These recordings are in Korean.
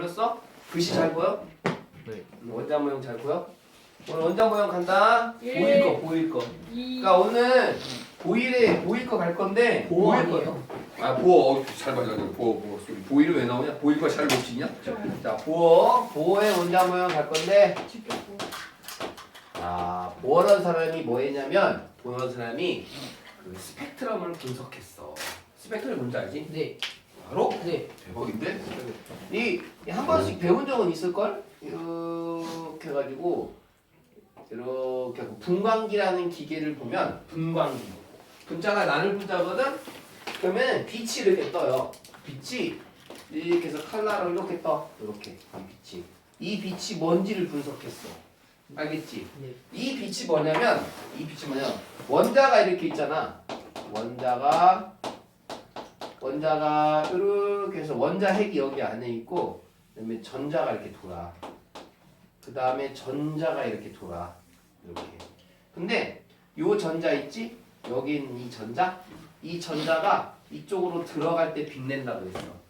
불렀어? 글씨 잘 보여? 네. 음, 원자 모형 잘 보여? 오늘 원자 모형 간다. 예. 보일 거 보일 거. 이 그러니까 오늘 보일에 보일 거 갈 건데 보호 보일 아니에요? 거. 아 보호 어, 잘 봐야 돼. 보호 보호. 소리. 보일이 왜 나오냐? 보일 거잘못 치냐? 자 보호 보호의 원자 모형 갈 건데 아 보호라는 사람이 뭐 했냐면 보호라는 사람이 그 스펙트럼을 분석했어. 스펙트럼 뭔지 알지? 네. 바로 네. 대박인데? 이한 번씩 배운 적은 있을 걸? 이렇게 해가지고 이렇게 하고 분광기라는 기계를 보면 분광기 분자가 나눌 분자거든? 그러면 빛이 이렇게 떠요. 빛이 이렇게 해서 칼라로 이렇게 떠. 이렇게 이 빛이 이 빛이 뭔지를 분석했어. 알겠지? 네. 이 빛이 뭐냐면 이 빛이 뭐냐 원자가 이렇게 있잖아. 원자가 원자가 이렇게 해서 원자 핵이 여기 안에 있고 그다음에 전자가 이렇게 돌아. 그 다음에 전자가 이렇게 돌아. 이렇게. 근데 요 전자 있지? 여기 있는 이 전자? 이 전자가 이쪽으로 들어갈 때 빛낸다고 했어.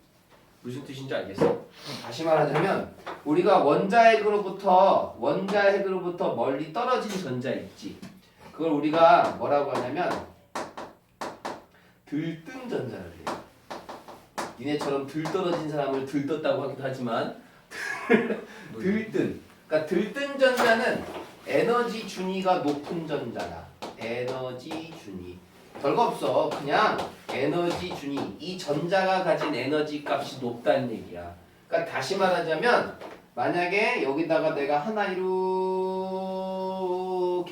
무슨 뜻인지 알겠어? 다시 말하자면 우리가 원자핵으로부터 원자핵으로부터 멀리 떨어진 전자 있지. 그걸 우리가 뭐라고 하냐면 들뜬 전자를 해요. 니네처럼 들 떨어진 사람을 들떴다고 하기도 하지만 들뜬. 그러니까 들뜬 전자는 에너지 준위가 높은 전자다. 에너지 준위. 별거 없어. 그냥 에너지 준위. 이 전자가 가진 에너지 값이 높다는 얘기야. 그러니까 다시 말하자면 만약에 여기다가 내가 하나 이렇게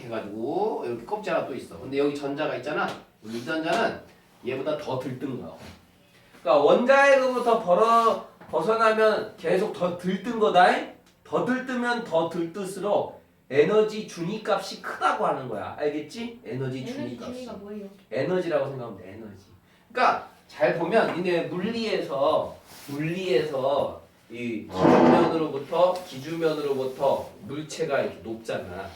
해가지고 이렇게 껍질 하나 또 있어. 근데 여기 전자가 있잖아. 이 전자는 얘보다 더 들뜬 거야. 그러니까 원자핵으로부터 벌어 벗어나면 계속 더 들뜬 거다. 더 들뜨면 더 들뜰수록 에너지 준위 값이 크다고 하는 거야. 알겠지? 에너지 준위 에너지 값이. 준위가 뭐예요? 에너지라고 생각하면 돼. 에너지. 그러니까 잘 보면 니네 물리에서 물리에서 이 기준면으로부터 기준면으로부터 물체가 이렇게 높잖아.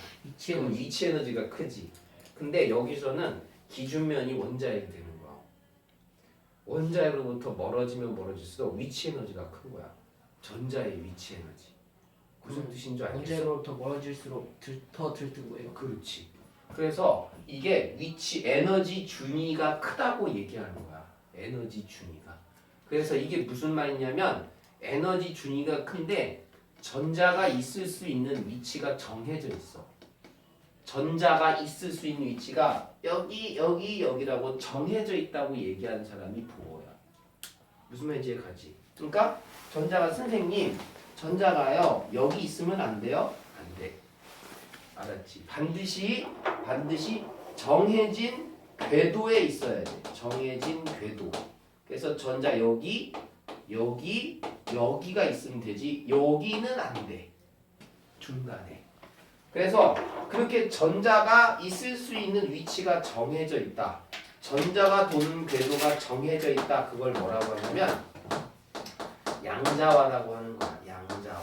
그럼. 위치 에너지가 크지. 근데 여기서는 기준면이 원자핵이 되는 거야. 원자핵으로부터 멀어지면 멀어질수록 위치 에너지가 큰 거야. 전자의 위치 에너지. 무슨 뜻인 줄 알겠어? 원자로부터 멀어질수록 들, 더 거예요. 그렇지. 그래서 이게 위치 에너지 준위가 크다고 얘기하는 거야. 에너지 준위가. 그래서 이게 무슨 말이냐면 에너지 준위가 큰데 전자가 있을 수 있는 위치가 정해져 있어. 전자가 있을 수 있는 위치가 여기 여기 여기라고 정해져 있다고 얘기하는 사람이 보호야. 무슨 말인지 가지. 그러니까 전자가 선생님 전자가요 여기 있으면 안 돼요? 안 돼. 알았지? 반드시 반드시 정해진 궤도에 있어야 돼. 정해진 궤도. 그래서 전자 여기 여기 여기가 있으면 되지. 여기는 안 돼. 중간에. 그래서 그렇게 전자가 있을 수 있는 위치가 정해져 있다. 전자가 도는 궤도가 정해져 있다. 그걸 뭐라고 하냐면 양자화라고 하는 거야. 양자화.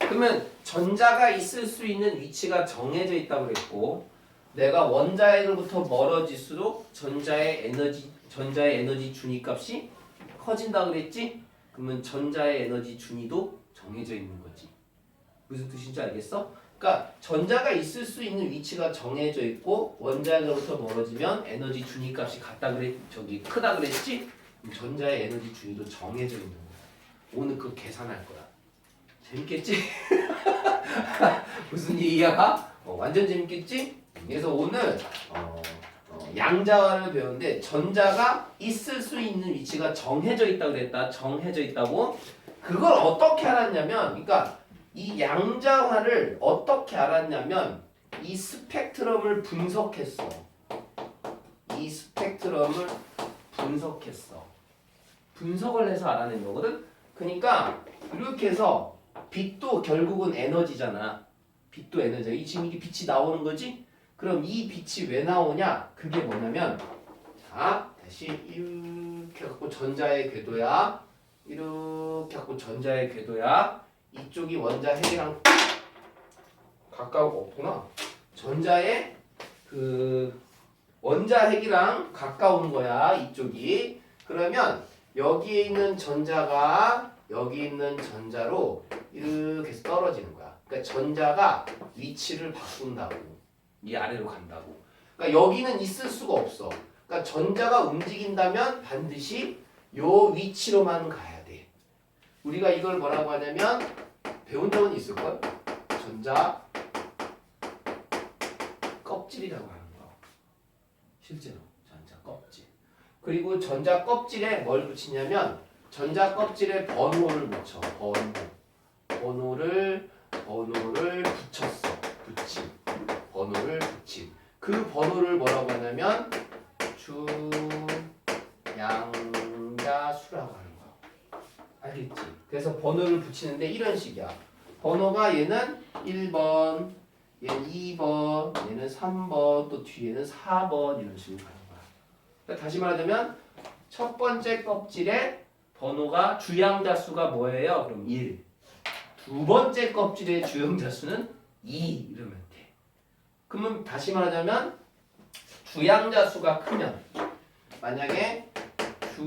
그러면 전자가 있을 수 있는 위치가 정해져 있다고 그랬고 내가 원자핵으로부터 멀어질수록 전자의 에너지 전자의 에너지 준위 값이 커진다 그랬지? 그러면 전자의 에너지 준위도 정해져 있는 거지. 무슨 뜻인지 알겠어? 그러니까 전자가 있을 수 있는 위치가 정해져 있고 원자핵으로부터 멀어지면 에너지 준위 값이 같다 그랬 저기 크다 그랬지? 전자의 에너지 준위도 정해져 있는 거야. 오늘 그 계산할 거야. 재밌겠지? 무슨 얘기야? 어, 완전 재밌겠지? 그래서 오늘 어, 어, 양자화를 배우는데 전자가 있을 수 있는 위치가 정해져 있다고 그랬다. 정해져 있다고. 그걸 어떻게 알았냐면, 그러니까 이 양자화를 어떻게 알았냐면 이 스펙트럼을 분석했어. 이 스펙트럼을 분석했어. 분석을 해서 알아낸 거거든. 그러니까 이렇게 해서 빛도 결국은 에너지잖아. 빛도 에너지야. 이 지금 이게 빛이 나오는 거지? 그럼 이 빛이 왜 나오냐? 그게 뭐냐면 자 다시 이렇게 갖고 전자의 궤도야. 이렇게 갖고 전자의 궤도야. 이쪽이 원자 핵이랑 가까워 없구나. 전자의 그 원자 핵이랑 가까운 거야. 이쪽이. 그러면 여기에 있는 전자가 여기 있는 전자로 이렇게 떨어지는 거야. 그러니까 전자가 위치를 바꾼다고. 이 아래로 간다고. 그러니까 여기는 있을 수가 없어. 그러니까 전자가 움직인다면 반드시 요 위치로만 가야 돼. 우리가 이걸 뭐라고 하냐면 배운 적은 있을 걸. 전자 껍질이라고 하는 거. 실제로 전자 껍질. 그리고 전자 껍질에 뭘 붙이냐면 전자 껍질에 번호를 붙여. 번호. 번호를 번호를 붙였어. 붙임. 번호를 붙임. 그 번호를 뭐라고 하냐면 주양자수라고 하는. 알겠지? 그래서 번호를 붙이는데 이런 식이야. 번호가 얘는 1번, 얘는 2번, 얘는 3번, 또 뒤에는 4번 이런 식으로 가는 거야. 그러니까 다시 말하자면 첫 번째 껍질에 번호가 주양자 수가 뭐예요? 그럼 1. 두 번째 껍질의 주양자 수는 2 이러면 돼. 그러면 다시 말하자면 주양자 수가 크면 만약에 주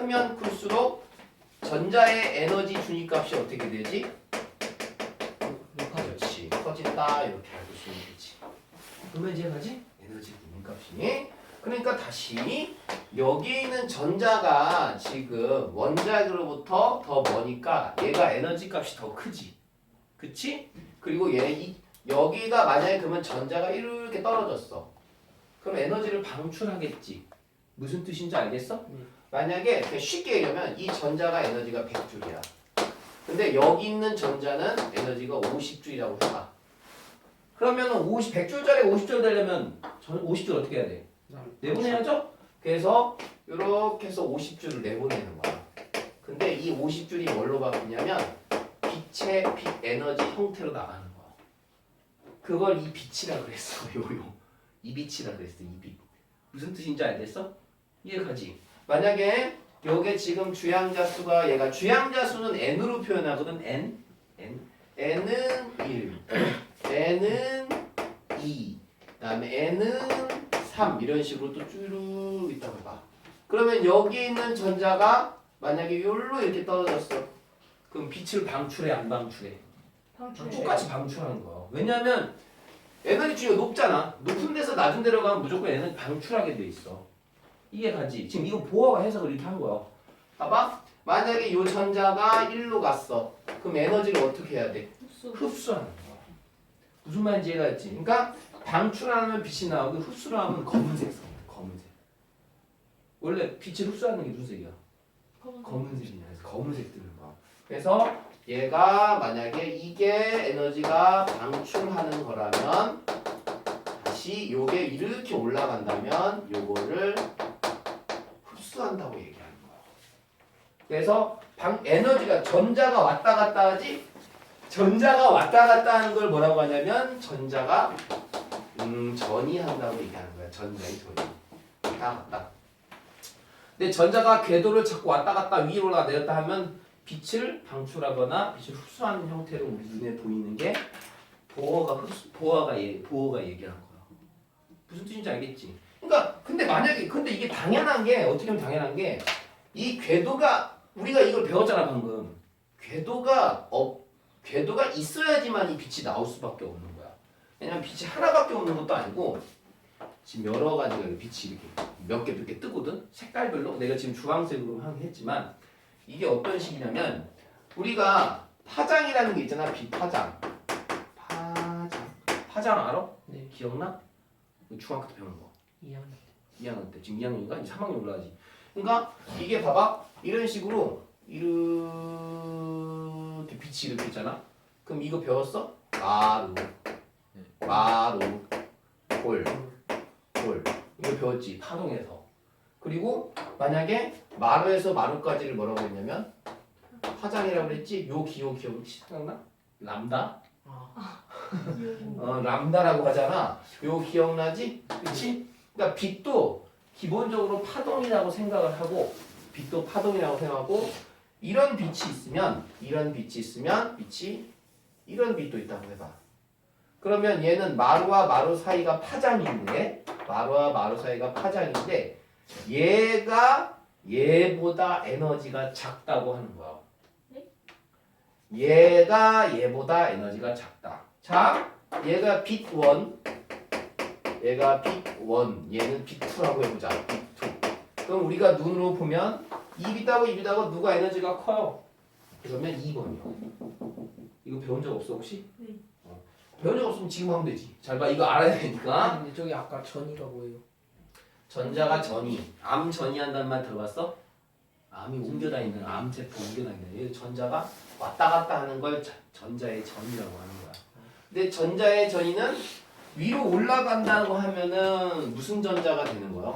크면 클수록 전자의 에너지 준위값이 어떻게 되지? 그렇지 커진다 이렇게 알고 있으면 되지 그러면 이제 가지? 에너지 준위값이 그러니까 다시 여기 있는 전자가 지금 원자로부터 더 머니까 얘가 에너지 값이 더 크지 그치? 그리고 얘 이, 여기가 만약에 그러면 전자가 이렇게 떨어졌어 그럼 에너지를 방출하겠지 무슨 뜻인지 알겠어? 네. 만약에 쉽게 얘기하면 이 전자가 에너지가 100줄이야. 근데 여기 있는 전자는 에너지가 50줄이라고 해봐. 그러면 50, 100줄짜리 50줄 되려면 전 50줄 어떻게 해야 돼? 내보내야죠? 그래서 이렇게 해서 50줄을 내보내는 거야. 근데 이 50줄이 뭘로 바뀌냐면 빛의 빛 에너지 형태로 나가는 거야. 그걸 이 빛이라 그랬어. 요요. 이 빛이라 그랬어. 이 빛. 무슨 뜻인지 알겠어? 이해가지? 만약에 요게 지금 주양자 수가 얘가 주양자 수는 n으로 표현하거든 n n n은 1 n은 2 그다음에 n은 3 이런 식으로 또 쭈르 있다고 봐. 그러면 여기 있는 전자가 만약에 요로 이렇게 떨어졌어. 그럼 빛을 방출해 안 방출해? 똑같이 방출하는 거야. 왜냐하면 에너지 주기가 높잖아. 높은 데서 낮은 데로 가면 무조건 에너지 방출하게 돼 있어. 이해가지? 지금 이거 보어가 해석을 이렇게 한 거야. 봐봐. 만약에 이 전자가 1로 갔어. 그럼 에너지를 어떻게 해야 돼? 흡수하는 거야. 무슨 말인지 이해가 있지? 그러니까 방출하면 빛이 나오고 흡수를 하면 검은색 색 검은색. 원래 빛을 흡수하는 게 무슨 색이야? 검은색이냐. 그래서 검은색 뜨는 거야. 그래서 얘가 만약에 이게 에너지가 방출하는 거라면 다시 요게 이렇게 올라간다면 요거를 흡수한다고 얘기하는 거야. 그래서 방 에너지가 전자가 왔다 갔다 하지 전자가 왔다 갔다 하는 걸 뭐라고 하냐면 전자가 음 전이한다고 얘기하는 거야. 전자의 전이. 왔다 갔다. 근데 전자가 궤도를 자꾸 왔다 갔다 위로 올라 내렸다 하면 빛을 방출하거나 빛을 흡수하는 형태로 우리 눈에 보이는 게 보어가 흡수, 보어가 얘 보어가 얘기하는 거야. 무슨 뜻인지 알겠지? 그러니까 근데 만약에 근데 이게 당연한 게 어떻게 보면 당연한 게 이 궤도가 우리가 이걸 배웠잖아 방금. 궤도가 어 궤도가 있어야지만 이 빛이 나올 수밖에 없는 거야. 왜냐면 빛이 하나밖에 없는 것도 아니고 지금 여러 가지가 빛이 이렇게 몇 개 몇 개 뜨거든. 색깔별로 내가 지금 주황색으로 했지만 이게 어떤 식이냐면 우리가 파장이라는 게 있잖아. 빛 파장. 파장. 파장 알아? 네. 기억나? 중학교 때 배운 거. 2학년 2학년 때 지금 2학년인가? 이제 3학년 올라가지. 그러니까 이게 봐봐 이런 식으로 이렇게 빛이 이렇게 있잖아. 그럼 이거 배웠어? 마루, 마루, 골, 골. 이거 배웠지 파동에서. 그리고 만약에 마루에서 마루까지를 뭐라고 했냐면 파장이라고 그랬지? 요 기호 기억 혹시 생각나? 람다? 아 어, 람다라고 하잖아. 요 기억나지? 그치? 그러니까 빛도 기본적으로 파동이라고 생각을 하고 빛도 파동이라고 생각하고 이런 빛이 있으면 이런 빛이 있으면 빛이 이런 빛도 있다고 해봐. 그러면 얘는 마루와 마루 사이가 파장인데 마루와 마루 사이가 파장인데 얘가 얘보다 에너지가 작다고 하는 거야. 네? 얘가 얘보다 에너지가 작다. 자, 얘가 빛 1, 얘가 빛 1, 얘는 빛 2라고 해보자. 빛 2. 그럼 우리가 눈으로 보면 이 빛하고 이 빛하고 누가 에너지가 커요? 그러면 2번이요. 이거 배운 적 없어 혹시? 네. 어. 배운 적 없으면 지금 하면 되지. 잘 봐, 이거 알아야 되니까. 아 근데 저기 아까 전이가 뭐예요? 전자가 전이 암 전이 한다는 말 들어봤어? 암이 옮겨 다니는 암 세포 옮겨 다니는 얘 전자가 왔다 갔다 하는 걸 자- 전자의 전이라고 하는 거야. 근데 전자의 전이는 위로 올라간다고 하면은 무슨 전자가 되는 거야?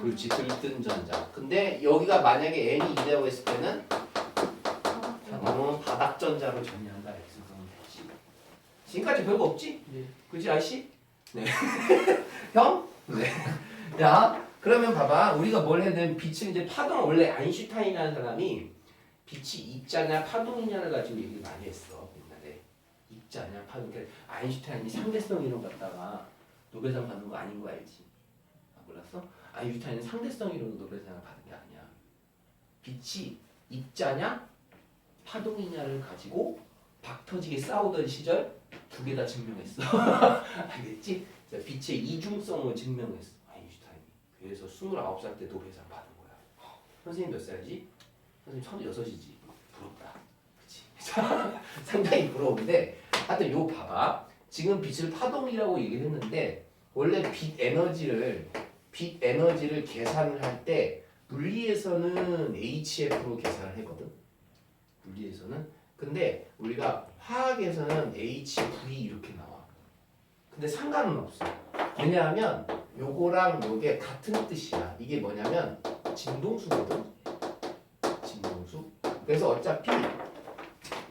그렇지 들뜬 전자. 근데 여기가 만약에 n이 2라고 했을 때는 어, 바닥 전자로 전이한다 이렇게 생각하면 되지. 지금까지 별거 없지? 네. 그지 아저씨? 네. 형? 네. 야, 그러면 봐봐. 우리가 뭘 해야 되면 빛은 이제 파동 원래 아인슈타인이라는 사람이 빛이 입자냐 파동이냐를 가지고 얘기를 많이 했어 옛날에 입자냐 파동. 그러니까 아인슈타인이 상대성 이론 갖다가 노벨상 받는 거 아닌 거 알지? 아, 몰랐어? 아인슈타인은 상대성 이론으로 노벨상을 받은 게 아니야. 빛이 입자냐 파동이냐를 가지고 박터지게 싸우던 시절 두 개 다 증명했어. 알겠지? 자, 빛의 이중성을 증명했어. 아인슈타인이. 그래서 29살 때 노벨상 받은 거야. 선생님 몇 살이지? 선생님 36이지. 부럽다. 그치? 상당히 부러운데 하여튼 요 봐봐. 지금 빛을 파동이라고 얘기를 했는데 원래 빛 에너지를 빛 에너지를 계산을 할 때 물리에서는 HF로 계산을 했거든. 물리에서는 근데 우리가 화학에서는 HV 이렇게 나와. 근데 상관은 없어. 왜냐하면 요거랑 요게 같은 뜻이야. 이게 뭐냐면 진동수거든. 진동수. 그래서 어차피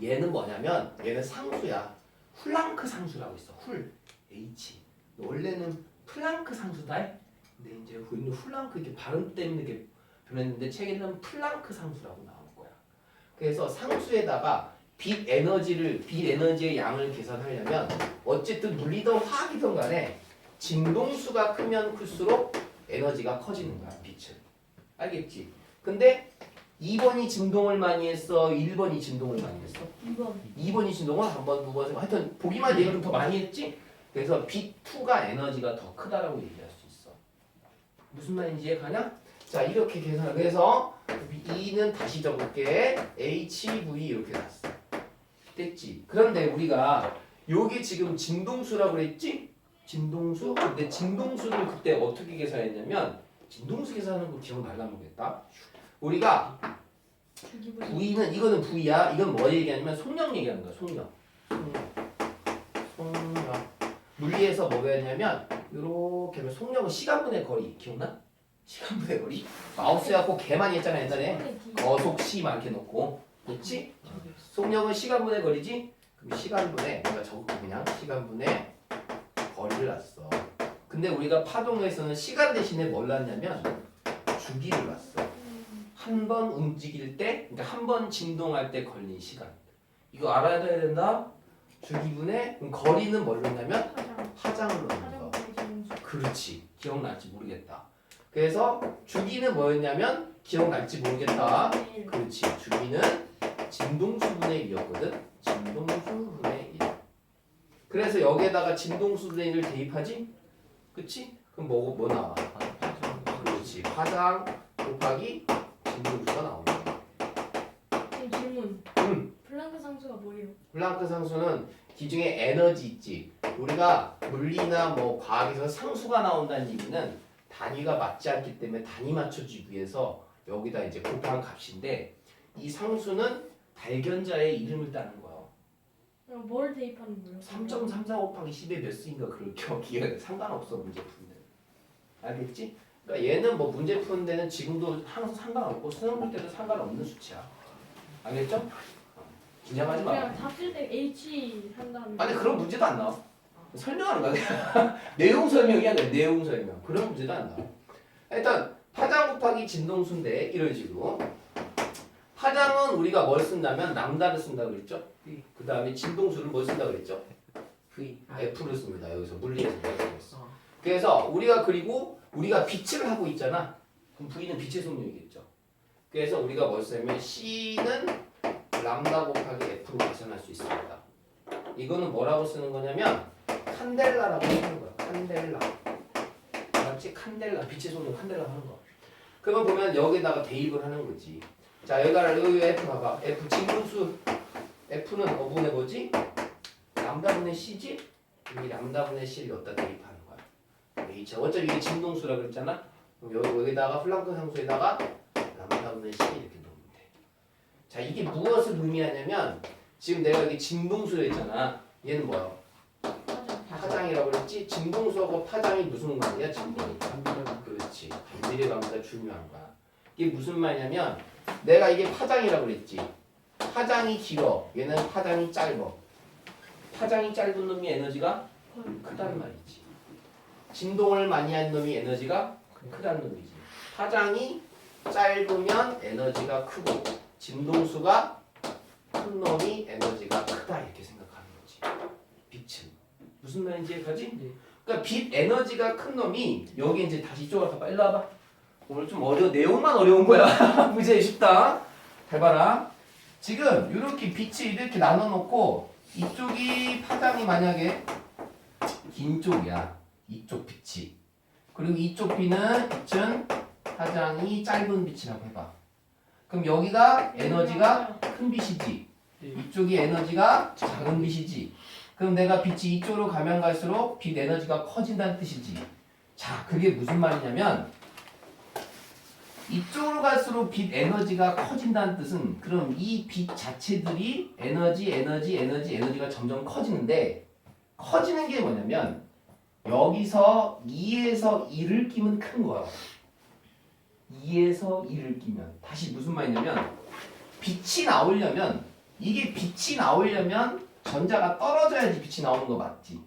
얘는 뭐냐면 얘는 상수야. 훌랑크 상수라고 있어. 훌 H. 원래는 플랑크 상수다. 근데 이제 우리는 훌랑크 이렇게 발음 때문에 이렇게 변했는데 책에는 플랑크 상수라고 나오는 거야. 그래서 상수에다가 빛 에너지를 빛 에너지의 양을 계산하려면 어쨌든 물리든 화학이든 간에 진동수가 크면 클수록 에너지가 커지는 거야 빛은 알겠지? 근데 2번이 진동을 많이 했어 1번이 진동을 많이 했어 2번 2번이 진동을 한 번, 두 번, 세 번. 하여튼 보기만 좀더 많이 했지? 그래서 B2가 에너지가 더 크다라고 얘기할 수 있어. 무슨 말인지 이해가냐? 자, 이렇게 계산. 그래서 E는 다시 적을게. HV 이렇게 났어. 됐지? 그런데 우리가 요게 지금 진동수라고 그랬지? 진동수? 근데 진동수를 그때 어떻게 계산했냐면 진동수 계산하는 거 기억 날라 모르겠다. 우리가 V는 이거는 V야. 이건 뭐 얘기하냐면 속력 얘기하는 거야. 속력. 속력. 속력. 물리에서 뭐가 했냐면 이렇게 하면 속력은 시간분의 거리 기억나? 시간분의 거리. 마우스 갖고 개 많이 했잖아 옛날에. 거속 시막 이렇게 놓고. 그렇지? 속력은 시간분의 거리지? 그럼 시간분의 내가 적을게 그냥 시간분의 거리를 놨어. 근데 우리가 파동에서는 시간 대신에 뭘 놨냐면 주기를 놨어. 한 번 움직일 때, 그러니까 한 번 진동할 때 걸린 시간. 이거 알아야 된다. 주기분의 그럼 거리는 뭘 넣냐면 화장 파장을 넣는 화장 거. 보여주는 그렇지. 기억날지 모르겠다. 그래서 주기는 뭐였냐면 기억날지 모르겠다. 네. 그렇지. 주기는 진동수분의 1이었거든. 진동수분의 1. 그래서 여기에다가 진동수분의 1을 대입하지? 그치? 그럼 뭐, 뭐 나와? 그렇지. 파장 곱하기 거야. 네, 질문 음. 플랑크 상수가 뭐예요? 플랑크 상수는 기중에 에너지 있지. 우리가 물리나 뭐 과학에서 상수가 나온다는 얘기는 단위가 맞지 않기 때문에 단위 맞춰주기 위해서 여기다 이제 곱한 값인데 이 상수는 발견자의 이름을 따는 거야. 그럼 뭘 대입하는 거예요? 3.34 곱하기 10의 몇 수인가 그럴 기억이 상관없어 문제 푸는. 알겠지? 그러니까 얘는 뭐 문제 푸는 데는 지금도 항상 상관없고 수능 볼 때도 상관없는 수치야. 알겠죠? 어, 긴장하지 마. 그냥 답쓸때 H 한다는 아니 그런 문제도 안 나와. 설명하는 거야. 그냥. 내용 설명이 아니라 내용 설명. 그런 문제도 안 나와. 일단 파장 곱하기 진동수인데 이런 식으로. 파장은 우리가 뭘 쓴다면 람다를 쓴다고 그랬죠. 그 다음에 진동수를 뭘 쓴다고 그랬죠. V F를 씁니다. 여기서 물리에서. 어. 그래서 우리가 그리고 우리가 빛을 하고 있잖아. 그럼 V는 빛의 속력이겠죠. 그래서 우리가 뭘 쓰냐면 C는 람다 곱하기 F로 계산할 수 있습니다. 이거는 뭐라고 쓰는 거냐면 칸델라라고 하는 거야. 칸델라. 맞지? 칸델라. 빛의 속력 칸델라 하는 거. 그러면 보면 여기다가 대입을 하는 거지. 자 여기가 여기 F 봐봐. F 진분수 F는 5분의 뭐지? 람다분의 C지? 여기 람다분의 C를 여기다 대입하는 H. 어차피 이게 진동수라 그랬잖아. 그럼 여기 여기다가 플랑크 상수에다가 람다 분의 C 이렇게 놓으면 돼. 자 이게 무엇을 의미하냐면 지금 내가 여기 진동수라 했잖아. 얘는 뭐야? 파장이라고 그랬지? 진동수하고 파장이 무슨 관계야? 진동이. 그렇지. 반비례 관계가 중요한 거야. 이게 무슨 말이냐면 내가 이게 파장이라고 그랬지. 파장이 길어. 얘는 파장이 짧아. 파장이 짧은 놈이 에너지가 크다는 말이지. 진동을 많이 한 놈이 에너지가 크다는 놈이지. 파장이 짧으면 에너지가 크고 진동수가 큰 놈이 에너지가 크다 이렇게 생각하는 거지. 빛은 무슨 말인지 이해가지? 네. 그러니까 빛 에너지가 큰 놈이 여기 이제 다시 이쪽으로 가봐. 일로 와봐. 오늘 좀 어려 내용만 어려운 거야. 문제 쉽다. 잘 봐라. 지금 이렇게 빛이 이렇게 나눠 놓고 이쪽이 파장이 만약에 긴 쪽이야. 이쪽 빛이. 그리고 이쪽 빛은 빛은 파장이 짧은 빛이라고 해봐. 그럼 여기가 에너지가 큰 빛이지. 네. 이쪽이 에너지가 작은 빛이지. 그럼 내가 빛이 이쪽으로 가면 갈수록 빛 에너지가 커진다는 뜻이지. 자, 그게 무슨 말이냐면 이쪽으로 갈수록 빛 에너지가 커진다는 뜻은 그럼 이 빛 자체들이 에너지, 에너지, 에너지, 에너지가 점점 커지는데 커지는 게 뭐냐면 여기서 2에서 1을 끼면 큰 거야. 2에서 1을 끼면 다시 무슨 말이냐면 빛이 나오려면 이게 빛이 나오려면 전자가 떨어져야지 빛이 나오는 거 맞지?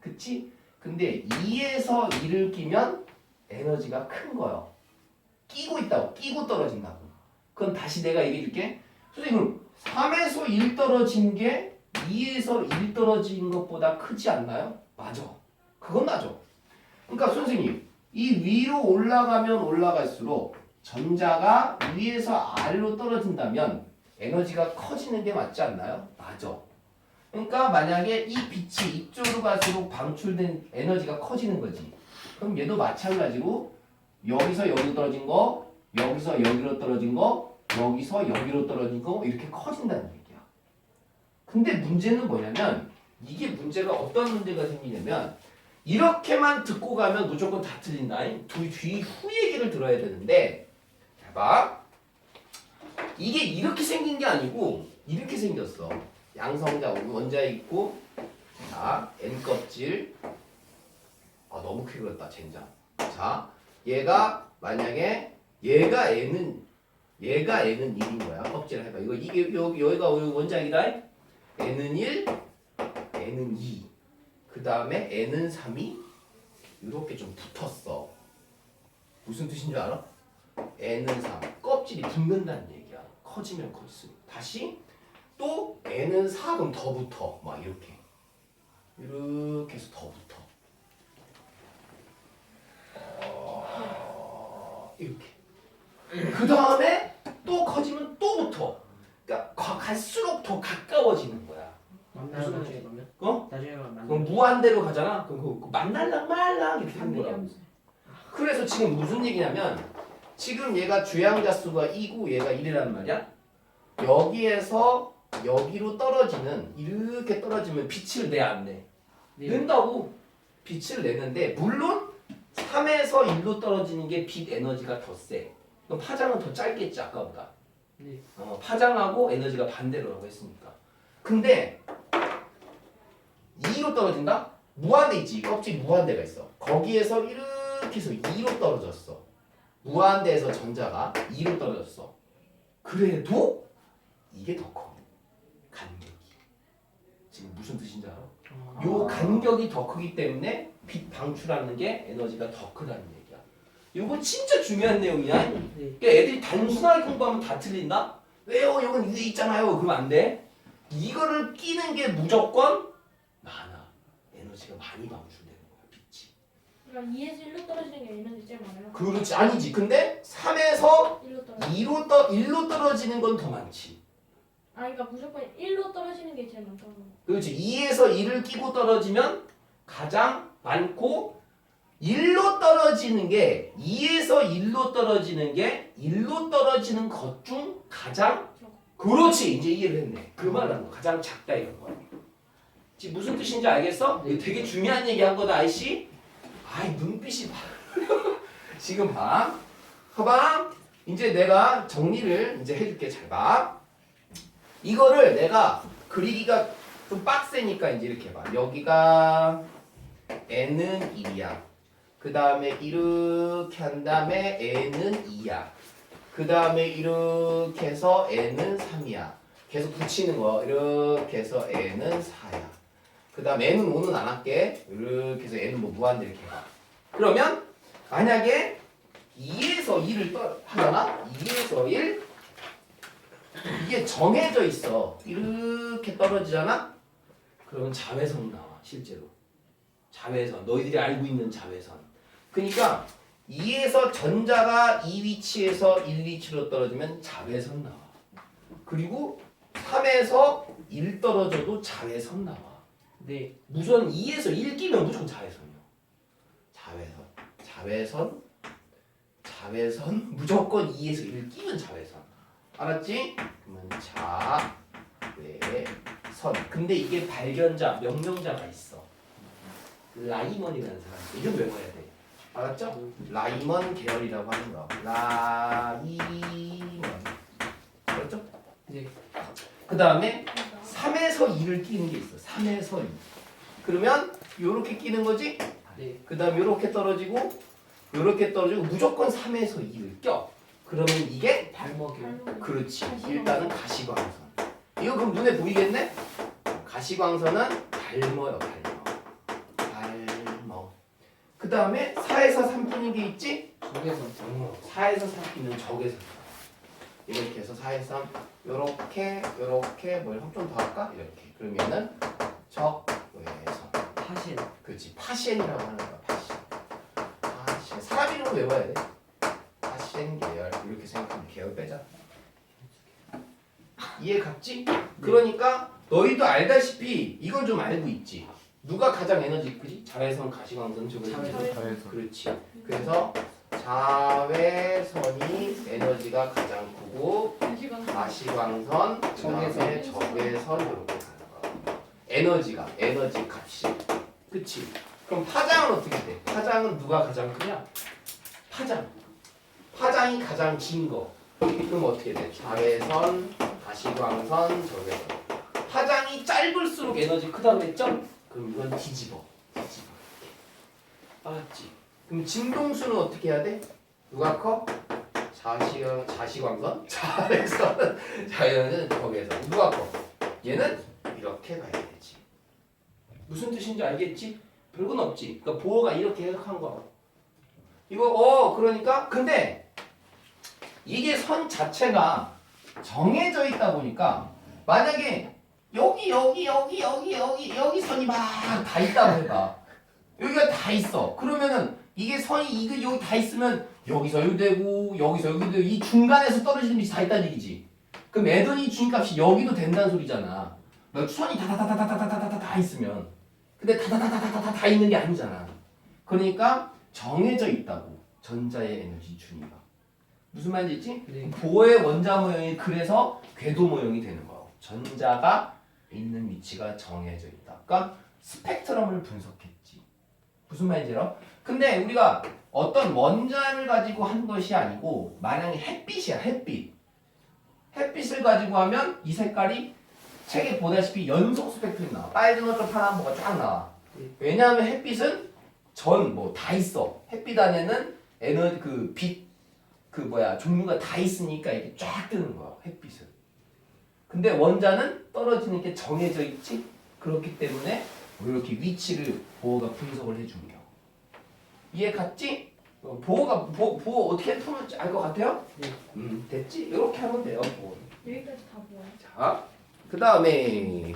그치? 근데 2에서 1을 끼면 에너지가 큰 거예요. 끼고 있다고. 끼고 떨어진다고. 그건 다시 내가 얘기해 줄게. 선생님, 3에서 1 떨어진 게 2에서 1 떨어진 것보다 크지 않나요? 맞아. 그건 맞아. 그러니까 선생님, 이 위로 올라가면 올라갈수록 전자가 위에서 아래로 떨어진다면 에너지가 커지는 게 맞지 않나요? 맞아. 그러니까 만약에 이 빛이 이쪽으로 갈수록 방출된 에너지가 커지는 거지. 그럼 얘도 마찬가지로 여기서 여기로 떨어진 거, 여기서 여기로 떨어진 거, 여기서 여기로 떨어진 거 이렇게 커진다는 얘기야. 근데 문제는 뭐냐면 이게 문제가 어떤 문제가 생기냐면 이렇게만 듣고 가면 무조건 다 틀린다. 뒤, 뒤후 얘기를 들어야 되는데 잘 봐. 이게 이렇게 생긴 게 아니고 이렇게 생겼어. 양성자 원자 있고 자 N 껍질 아 너무 크게 그렸다 젠장 자 얘가 만약에 얘가 N은 얘가 N은 1인 거야 껍질 해봐 이거 이게 여기 여기가 원자이다 N은 1 N은 2 그 다음에 N은 3이 이렇게 좀 붙었어. 무슨 뜻인 줄 알아? N은 3 껍질이 붙는다는 얘기야. 커지면 커질수록. 다시 또 N은 4 그럼 더 붙어. 막 이렇게. 이렇게 해서 더 붙어. 어, 이렇게. 그 다음에 또 커지면 또 붙어 그러니까 가- 갈수록 더 가까워지는 거야 만나요 나중에 가면? 어? 나중에 가면 만나. 그럼 무한대로 가잖아 그럼 그- 그 만날랑 말랑 이렇게 되는 거야 반비례함수. 그래서 지금 무슨 얘기냐면 지금 얘가 주양자 수가 2고 얘가 1이란 말이야. 여기에서 여기로 떨어지는 이렇게 떨어지면 빛을 내 안 내? 네. 낸다고 빛을 내는데 물론 3에서 1로 떨어지는 게 빛 에너지가 더 세. 그럼 파장은 더 짧겠지 아까보다. 네. 어, 파장하고 에너지가 반대로라고 했으니까. 근데 2로 떨어진다? 무한대 있지. 껍질 무한대가 있어. 거기에서 이렇게 해서 2로 떨어졌어. 무한대에서 전자가 2로 떨어졌어. 그래도 이게 더 커. 간격이. 지금 무슨 뜻인지 알아? 아. 요 간격이 더 크기 때문에 빛 방출하는 게 에너지가 더 크다는 얘기야. 이거 진짜 중요한 내용이야. 네. 그러니까 애들이 단순하게 공부하면 다 틀린다? 왜요? 이건 위에 있잖아요. 그러면 안 돼. 이거를 끼는 게 무조건 에너지가 많이 방출되는 거야, 빛이. 그럼 2에서 1로 떨어지는 게 에너지 제일 많아요. 그렇지 아니지. 근데 3에서 1로 떨어지. 2로 떠 1로 떨어지는 건 더 많지. 아 그러니까 무조건 1로 떨어지는 게 제일 많다고. 그렇지. 2에서 1을 끼고 떨어지면 가장 많고 1로 떨어지는 게 2에서 1로 떨어지는 게 1로 떨어지는 것 중 가장 그렇지. 이제 이해를 했네. 그 거. 가장 작다 이런 거야. 지금 무슨 뜻인지 알겠어? 이거 되게 중요한 얘기 한 거다, 아이씨. 아이, 눈빛이 봐. 지금 봐. 봐봐. 이제 내가 정리를 이제 해줄게. 잘 봐. 이거를 내가 그리기가 좀 빡세니까 이제 이렇게 봐. 여기가 n은 1이야. 그 다음에 이렇게 한 다음에 n은 2야. 그 다음에 이렇게 해서 n은 3이야. 계속 붙이는 거. 이렇게 해서 n은 4야. 그 다음 n은 5는 안 할게. 이렇게 해서 n은 뭐 무한대 이렇게 봐. 그러면 만약에 2에서 2를 떠 하잖아. 2에서 1 이게 정해져 있어. 이렇게 떨어지잖아. 그러면 자외선 나와 실제로. 자외선. 너희들이 알고 있는 자외선. 그러니까 2에서 전자가 이 위치에서 1 위치로 떨어지면 자외선 나와. 그리고 3에서 1 떨어져도 자외선 나와. 네. 무선 2에서 1 끼면 무조건 자외선이요. 자외선. 자외선. 자외선. 무조건 2에서 1 끼면 자외선. 알았지? 그러면 자외선. 근데 이게 발견자, 명명자가 있어. 라이먼이라는 사람. 이름 외워야 돼. 알았죠? 라이먼 계열이라고 하는 거. 라이먼. 알았죠? 네. 그 다음에 3에서 2를 끼는 게 있어. 3에서 2. 그러면 요렇게 끼는 거지? 네. 그 다음 요렇게 떨어지고 요렇게 떨어지고 무조건 3에서 2를 껴. 그러면 이게 발먹이요. 발목. 그렇지. 일단은 가시광선. 이거 그럼 눈에 보이겠네? 가시광선은 발머요, 발머. 발머. 그 다음에 4에서 3 끼는 게 있지? 적외선. 어, 4에서 3 끼는 적외선. 이렇게 해서 4에서 3 요렇게 요렇게 뭘좀더 할까? 이렇게. 그러면은 적외선. 파신. 그렇지. 파시엔이라고 하는 거야. 파시엔. 파시엔. 사람 이름 외워야 돼. 파시엔 계열. 이렇게 생각하면 계열 빼자. 이해 갔지? 그러니까 너희도 알다시피 이건 좀 알고 있지. 누가 가장 에너지 크지? 자외선, 가시광선, 적외선. 자외선. 자외선. 그렇지. 그래서 자외선이 에너지가 가장 크고 가시광선. 그다음에 적외선. 적외선 이렇게 가는 거야. 에너지가 에너지 값이. 그치? 그럼 파장은 어떻게 돼? 파장은 누가 가장 크냐? 파장. 파장이 가장 긴 거. 그럼 어떻게 돼? 자외선, 가시광선, 적외선. 파장이 짧을수록 에너지 크다고 했죠? 그럼 이건 뒤집어. 뒤집어. 알았지? 그럼 진동수는 어떻게 해야 돼? 누가 커? 자시 자시광선, 자외선, 자외선은 적외선. 누가 커? 얘는 이렇게 가야 되지. 무슨 뜻인지 알겠지? 별건 없지. 그러니까 보호가 이렇게 해석한 거야. 이거 어 그러니까 근데 이게 선 자체가 정해져 있다 보니까 만약에 여기 여기 여기 여기 여기 여기 선이 막 다 있다고 해봐. 여기가 다 있어. 그러면은 이게 선이 이거 여기 다 있으면 여기서 여기 되고 여기서 여기 되고 이 중간에서 떨어지는 빛이 다 있다는 얘기지. 그럼 에너지 주인값이 여기도 된다는 소리잖아. 너 선이 다다다다다다다다 다 있으면 근데 다다다다다다 다 있는 게 아니잖아. 그러니까 정해져 있다고 전자의 에너지 준위가 무슨 말인지 네. 보호의 원자 모형이 그래서 궤도 모형이 되는 거예요. 전자가 있는 위치가 정해져 있다. 그러니까 스펙트럼을 분석했지. 무슨 말인지 알아? 근데 우리가 어떤 원자를 가지고 한 것이 아니고 만약에 햇빛이야 햇빛. 햇빛을 가지고 하면 이 색깔이 책에 보다시피 연속 스펙트럼이 나와. 빨간 것좀 파란 거가 쫙 나와. 왜냐하면 햇빛은 전 뭐 다 있어. 햇빛 안에는 에너지 그빛그 뭐야 종류가 다 있으니까 이게 쫙 뜨는 거야 햇빛은. 근데 원자는 떨어지는 게 정해져 있지? 그렇기 때문에 이렇게 위치를 보호가 분석을 해주는 거 이해 갔지? 어, 보호가 보, 보호 어떻게 푸는지 알 것 같아요? 네. 음 됐지? 이렇게 하면 돼요 보호 여기까지 다 모아요. 자, 그 다음에